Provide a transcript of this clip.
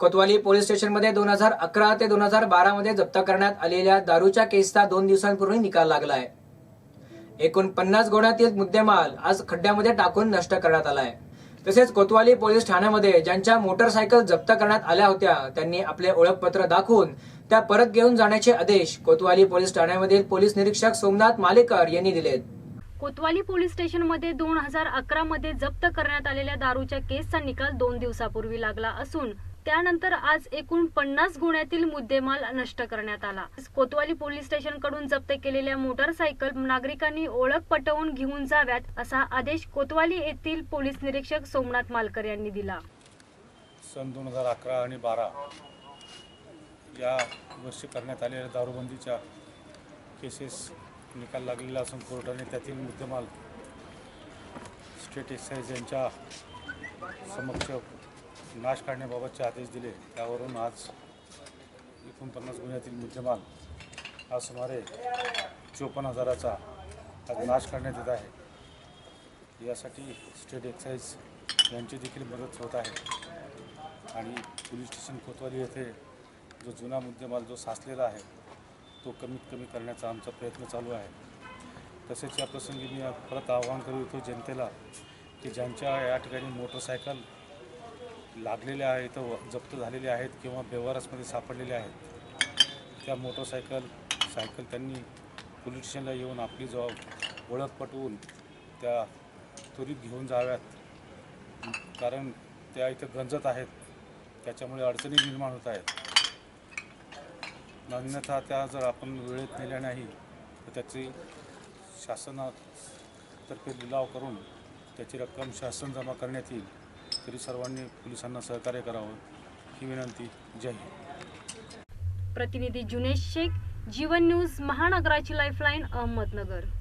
कोतवाली police स्टेशनमध्ये दोन हजार अकरा ते दोन हजार बारामध्ये जप्त करण्यात आलेल्या दारूच्या केसचा दोन दिवसांपूर्वी निकाल लागला आहे एकूण पन्नास गोण्यातील मुद्देमाल आज खड्ड्यामध्ये टाकून नष्ट करण्यात आला आहे तसेच कोतवाली पोलीस ठाण्यामध्ये ज्यांच्या मोटरसायकल जप्त करण्यात आल्या होत्या त्यांनी आपले ओळखपत्र दाखवून त्या परत घेऊन जाण्याचे आदेश कोतवाली पोलीस ठाण्यामधील पोलीस निरीक्षक सोमनाथ मालेकर यांनी दिलेत. कोतवाली पोलीस स्टेशनमध्ये दोन हजार अकरा मध्ये जप्त करण्यात आलेल्या दारूच्या केसचा निकाल दोन दिवसापूर्वी लागला असून त्यानंतर आज एकूण पन्नास गुन्ह्यातील मुद्देमाल नष्ट करण्यात आला. कोतवाली पोलीस स्टेशनकडून जप्त केलेल्या मोटरसायकल नागरिकांनी ओळख पटवून घेऊन जाव्यात असा आदेश कोतवाली येथील पोलीस निरीक्षक सोमनाथ मालकर यांनी दिला. सन दोन हजार अकरा आणि बारा या वर्षी करण्यात आलेल्या दारूबंदीच्या केसेस निकाल लागलेला असून कोर्टाने त्यातील मुद्देमाल स्टेट एक्साईज यांच्या समक्ष नाश काढण्याबाबतचे आदेश दिले त्यावरून आज एकोणपन्नास गुन्ह्यातील मुद्देमाल हा सुमारे चोपन्न हजाराचा आज नाश काढण्यात येत आहे. यासाठी स्टेट एक्साईज यांची देखील मदत होत आहे. आणि पोलीस स्टेशन कोतवाली येथे जो जुना मुद्देमाल जो साचलेला आहे तो कमीत कमी करण्याचा आमचा प्रयत्न चालू आहे. तसेच या प्रसंगी मी परत आवाहन करू इच्छितो जनतेला की ज्यांच्या या ठिकाणी मोटरसायकल लागलेल्या आहेत व जप्त झालेले आहेत किंवा व्यवहारासमध्ये सापडलेले आहेत त्या मोटरसायकल सायकल त्यांनी पोलीस स्टेशनला येऊन आपली जबाब ओळख पटवून त्या त्वरित घेऊन जाव्यात. कारण त्या इथं गंजत आहेत त्याच्यामुळे अडचणी निर्माण होत आहेत. अन्यथा त्या जर आपण वेळेत नेल्या नाही तर त्याची शासनातर्फे लिलाव करून त्याची रक्कम शासन जमा करण्यात येईल. तरी सर्वांनी पोलिसांना सहकार्य करावं ही विनंती. जय हिंद. प्रतिनिधी जुनेश शेख जीवन न्यूज महानगराची लाईफलाईन अहमदनगर.